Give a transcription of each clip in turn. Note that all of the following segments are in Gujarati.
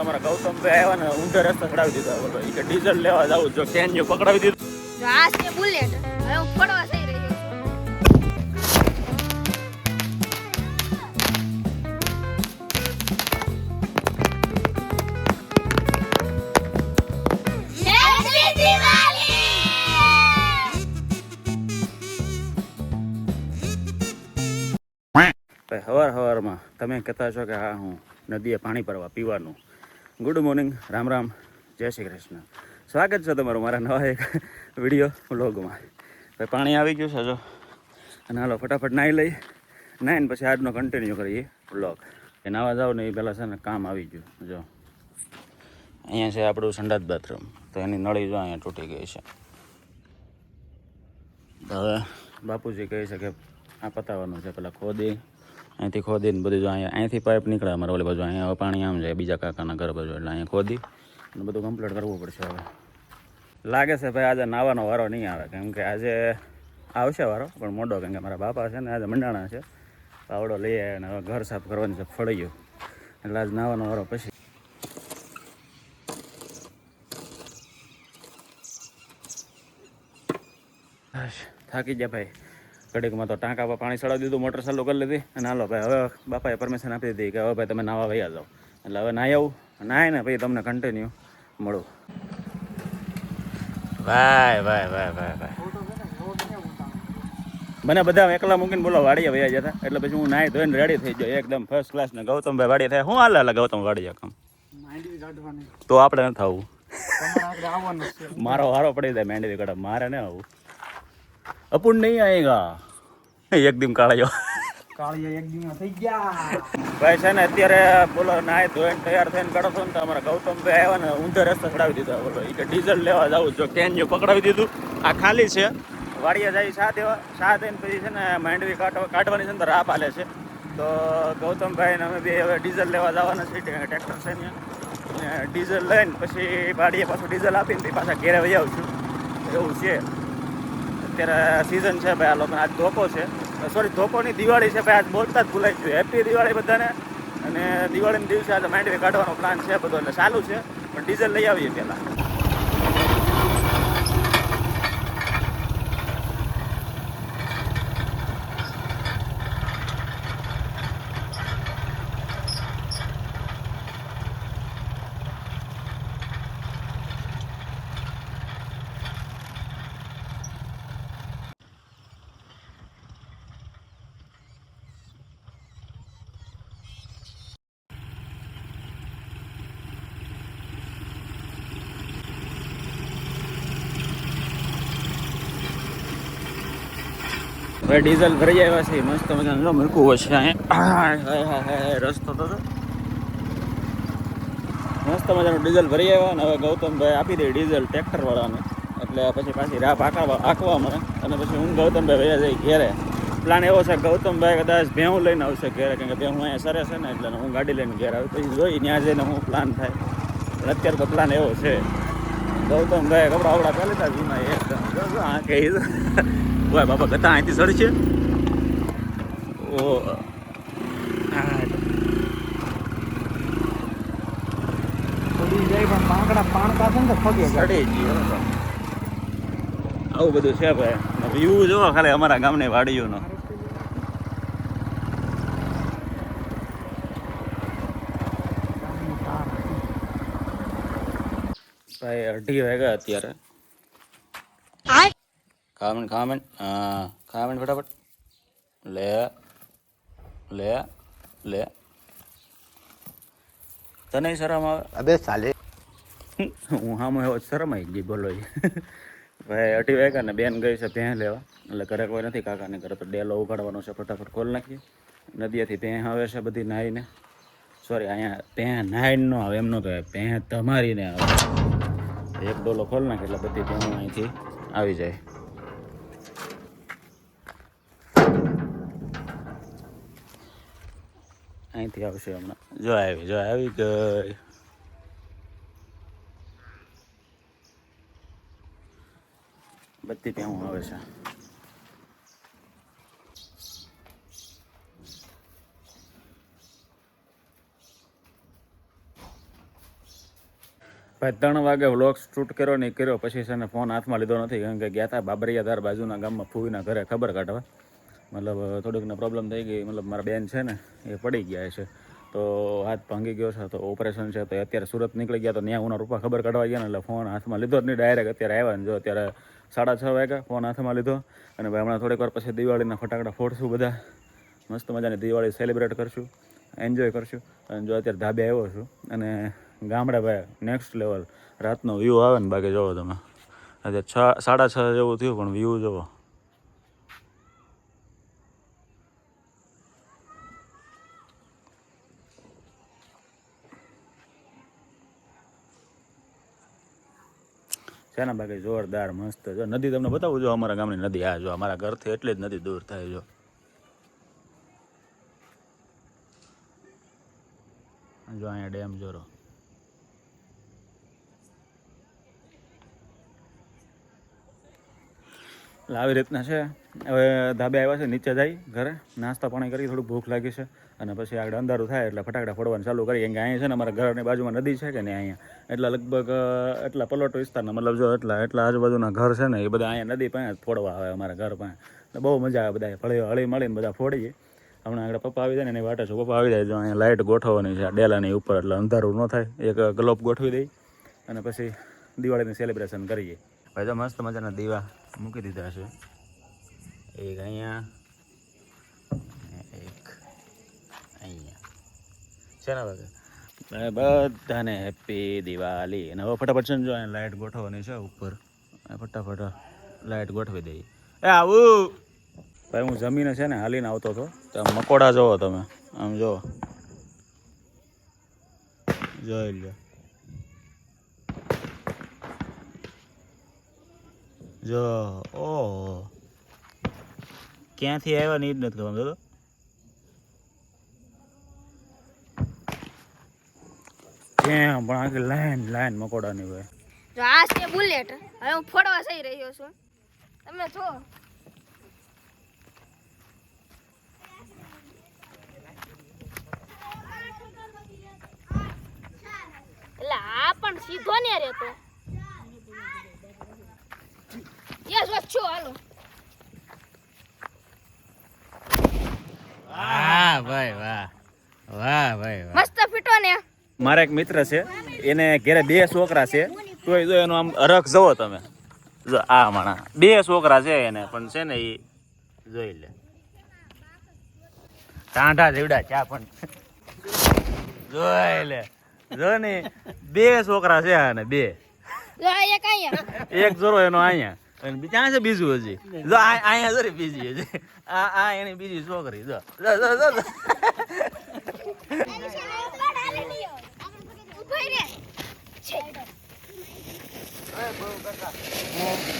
અમારા ગૌતમભાઈ આવ્યા ને ઊંધા રસ્તા ચડાવી દીધા. બોલો ઈ કે ડીઝલ લેવા જાવ જો કેન્યુ પકડાવી દીધું. જો આ છે બુલેટ. હવે હું ફોડવા જઈ રહ્યો હવાર હવારમાં તમે કહેતા છો કે હા હું નદીએ પાણી ભરવા પીવાનું. Good morning Ram Ram. જય શ્રી કૃષ્ણ. સ્વાગત છે તમારું મારા નવા એક વીડિયો વ્લોગમાં. ભાઈ પાણી આવી ગયું છે જો. અને હાલો, ફટાફટ નાહી લઈ. નાહીને પછી આજનો કન્ટિન્યુ કરીએ વ્લોગ. એ નાવા જાઓ ને એ પહેલાં છે ને કામ આવી ગયું. જો. અહીંયા છે આપણું સંડાસ બાથરૂમ. તો એની નળી જો અહીંયા તૂટી ગઈ છે. હવે બાપુજી કહે છે કે આ પતાવવાનું છે પેલા ખોદી. અહીંથી ખોદીને બધું જો અહીંયા અહીંથી પાઇપ નીકળે અમારે ઓલી બાજુ. અહીંયા પાણી આમ જાય બીજા કાકાના ઘર બાજુ, એટલે અહીંયા ખોદી. અને બધું કમ્પ્લીટ કરવું પડશે હવે. લાગે છે ભાઈ આજે નાવાનો વારો નહીં આવે. કેમ કે આજે આવશે વારો, પણ મોડો કેમ કે મારા બાપા છે ને આજે મંડાણા છે. પાવડો લઈ આવ્યા અને હવે ઘર સાફ કરવાની છે ફળિયું એટલે આજ નાવાનો વારો પછી. થાકી ગયા ભાઈ. ઘડીકમાં તો ટાંકા પર પાણી ચડાવી દીધું મોટર ચાલુ કરી લીધી અને હાલો ભાઈ હવે બાપાએ પરમિશન આપી દીધી કે હવે ભાઈ તમે નાવા વૈયા જાઓ. એટલે હવે નાહી આવું. નાય ને પછી તમને કન્ટિન્યુ મળું. ભાઈ ભાઈ ભાઈ ભાઈ ભાઈ. મને બધા એકલા મૂકીને બોલો વાડીએ વૈયા જતા એટલે પછી હું નાહી ધોઈને રેડી થઈ ગયો. એકદમ ફર્સ્ટ ક્લાસ ને ગૌતમભાઈ વાડી થાય. હું હાલે હાલે ગૌતમ વાડીએ કામ? તો આપણે ન થવું. મારો વારો પડી જાય મેંડી કડા મારે ને આવું. અપુન નહીં આવેગા એક દિન કાળાયો. કાળિયા એક દિન થઈ ગયા. ભાઈ છે ને અત્યારે બોલો નાય ધોઈને તૈયાર થઈને કાઢો છો ને તો અમારા ગૌતમભાઈ આવ્યા ને ઊંધા રસ્તા ચડાવી દીધા. બોલો એ કે ડીઝલ લેવા જાવું જો કેન્યુ પકડાવી દીધું. આ ખાલી છે. વાડીએ જાય શા દેવા શા દઈને પછી છે ને માંડવી કાઢવા કાઢવાની છે ને તો રાહ પાલે છે. તો ગૌતમભાઈ ને અમે બે હવે ડીઝલ લેવા જવાના છે ટ્રેક્ટર છે ને. ડીઝલ લઈને પછી વાડીએ પાછું ડીઝલ આપીને પાછા ઘેરે વહી આવશું એવું છે. અત્યારે સિઝન છે ભાઈ, આ લોકોને આજ ધોકો છે. સોરી ધોકોની દિવાળી છે ભાઈ, આજ બોલતા જ ભૂલાઈ ગયું. હેપી દિવાળી બધાને. અને દિવાળીના દિવસે આજે માંડવી કાઢવાનો પ્લાન છે બધો, એટલે ચાલુ છે. પણ ડીઝલ લઈ આવીએ પહેલાં. હવે ડીઝલ ભરી આવ્યા છે, મસ્ત મજાનું. હાય હાય રસ્તો તો મસ્ત મજાનું ડીઝલ ભરી આવ્યા ને હવે ગૌતમભાઈ આપી દે ડીઝલ ટ્રેક્ટર વાળાને એટલે પછી પાછી રાહ આંકવા આંકવા મને અને પછી હું ગૌતમભાઈ ભૈયા જઈ ઘેરે. પ્લાન એવો છે, ગૌતમભાઈ કદાચ ભેહું લઈને આવશે ઘેરે. કેમ કે ભેહું અહીંયા સરે છે ને, એટલે હું ગાડી લઈને ઘેર આવી. પછી જોઈ, ત્યાં જઈને હું પ્લાન થાય. પણ અત્યારે તો પ્લાન એવો છે. ગૌતમભાઈ કપડા વપડા પહેલેતા જો. જો આ કે ઓય બાપા ગતા અહીંથી ચડશે ઓ આવું બધું છે ભાઈ. વ્યૂ જોવો ખાલી અમારા ગામની વાડીઓનો. ભાઈ અઢી વાગ્યા અત્યારે. ખામણ ખામણ હા ખામણ ફટાફટ. લે લે લે. તને શરમ આવે? અબે સાલે. હું હામો એવો શરમાઈ ગઈ બોલો. ભાઈ અઢી વાગ્યા ને બેન ગઈ છે ભેં લેવા. એટલે ઘરે કોઈ નથી કાકાને ઘરે તો ડેલો ઉગાડવાનો છે ફટાફટ ખોલ નાખીએ નદીએથી ભેં આવે છે બધી નાહીને સોરી અહીંયા ભેં નાહીને ન આવે એમ ન કહેવાય ભેં તમારીને આવે. એક ડોલો ખોલ નાખે એટલે બધી ભેં અહીંથી આવી જાય. અહીંથી આવશે હમણાં. જો આવી જો આવી ગઈ. બધી ભેહું આવે છે. ભાઈ ત્રણ વાગે વ્લોગ શૂટ કર્યો નહીં કર્યો પછી છે ફોન હાથમાં લીધો નથી કારણ કે ગયા હતા બાબરિયાધાર બાજુના ગામમાં ફૂવીના ઘરે ખબર કાઢવા. મતલબ થોડીકને પ્રોબ્લેમ થઈ ગઈ, મતલબ મારા બેન છે ને, એ પડી ગયા છે. તો હાથ ભાંગી ગયો છે, તો ઓપરેશન છે, તો અત્યારે સુરત નીકળી ગયા, તો ત્યાં ઉના રૂપા ખબર કાઢવા ગયા ને, એટલે ફોન હાથમાં લીધો જ નહીં ડાયરેક્ટ અત્યારે આવ્યા ને, જો અત્યારે સાડા છ વાગ્યા ફોન હાથમાં લીધો. અને ભાઈ, હમણાં થોડીક વાર પછી દિવાળીના ફટાકડા ફોડશું બધા. મસ્ત મજાની દિવાળી સેલિબ્રેટ કરશું એન્જોય કરશું. અને જો અત્યારે ધાબે આવ્યો છું, અને ગામડે ભાઈ નેક્સ્ટ લેવલ રાતનો વ્યૂ આવે ને, બાકી જોવો તમે. આજે છ, સાડા છ જેવું થયું, પણ વ્યૂ જોવો. છે બાકી જોરદાર, મસ્ત. જો નદી તમને બતાવું, જો અમારા ગામની નદી આ જો અમારા ઘરથી એટલી જ નદી દૂર થાય, જો. જો અહીંયા ડેમ જોરો. આવી રીતના છે. હવે ધાબે આવ્યા છે, નીચે જાય, ઘરે. નાસ્તા પાણી કરી, થોડુંક ભૂખ લાગી છે. અને પછી આગળ અંધારું થાય એટલે ફટાકડા ફોડવાનું ચાલુ કરીએ. કેમ કે અહીંયા છે ને અમારા ઘરની બાજુમાં નદી છે કે ને અહીંયા? એટલે લગભગ એટલા પલોટ વિસ્તારના મતલબ જો એટલા એટલા આજુબાજુના ઘર છે ને એ બધા અહીંયા નદી પાસે ફોડવા આવે અમારા ઘર પાસે. એટલે બહુ મજા આવે બધા હળી હળી મળીને બધા ફોડીએ. હમણાં આગળ પપ્પા આવી જાય ને એની વાટે છું. પપ્પા આવી જાય જો અહીંયા લાઇટ ગોઠવવાની છે ડેલાની ઉપર, એટલે અંધારું ન થાય. એક ગ્લોબ ગોઠવી દઈ અને પછી દિવાળીની સેલિબ્રેશન કરીએ. ભાઈ તો મસ્ત મજાના દીવા મૂકી દીધા છે. એક અહીંયા એક અહીંયા છે ને બધાને હેપી દિવાળી. અને હવે ફટાફટ છે ને જો લાઇટ ગોઠવવાની છે ઉપર. ફટાફટ લાઇટ ગોઠવી દઈએ. એ આવું! ભાઈ, હું જમીને છે ને હાલીને આવતો હતો. તો મકોડા જોવો તમે. આમ જો જોઈ લો જો ઓ ક્યાંથી આવ્યા ને એ જ નથી ખબર જો ક્યાં પણ આખી લાઈન લાઈન મકોડાની હોય. જો આ છે બુલેટ. હવે હું ફોડવા જઈ રહ્યો છું. તમે જો. એટલે આ પણ સીધો ને રહેતો. યસ યસ છો, હાલો વાહ ભાઈ વાહ વાહ ભાઈ વાહ મસ્ત ફીટો ને મારા એક મિત્ર છે એને ઘેરે બે છોકરા છે તોય જો એનો આમ અરખ જવો તમે. જો આ માણા. બે છોકરા છે એને પણ છે ને એ જોઈ લે. ટાંઢા જેવડા ચા પણ. જોઈ લે. જો ને બે છોકરા છે આને બે. એક જોરો એનો અહીંયા. અને બી- છે બીજું હજી? જો અહીંયા જરી બીજી હજી. આ આ એની બીજી છોકરી જો જો જો જો, Okay.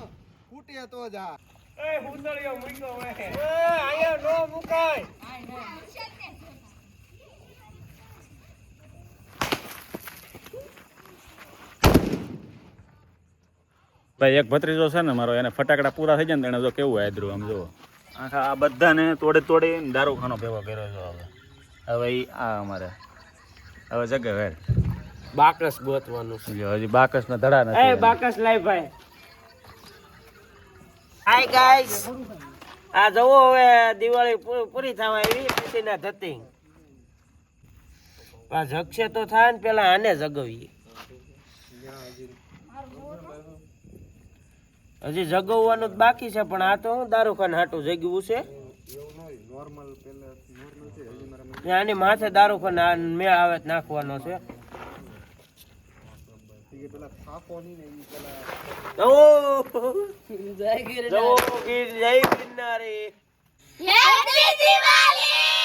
ફૂટે તો જા ભાઈ એક ભત્રીજો છે ને મારો એને ફટાકડા પૂરા થઈ જાય ને એને જો કેવું આદરું આમ જો. આખા આ બધાને તોડી તોડી દારૂખાનો ભેગો કર્યો છે હવે. હવે ઈ આ અમારે. હવે જગ્યા વેર બાકસ ગોતવાનું છે. હજી બાકસના ધડા એ નથી બાકસ લાઈ ભાઈ. હાય ગાઈસ આ જવો હવે દિવાળી પૂરી થવા આવી પછીના ના ધતિંગ આ જગશે તો થાય ને પેલા આને જગવીએ. હજી જગવવાનું જ બાકી છે પણ આ તો હું દારૂખાન હાટું જગ્યું છે. ત્યાં આની માથે દારૂખાન આ મેળ આવે નાખવાનો છે. ઓ જય ગિરનારી. જય ગિરનારી. હે દિવાળી.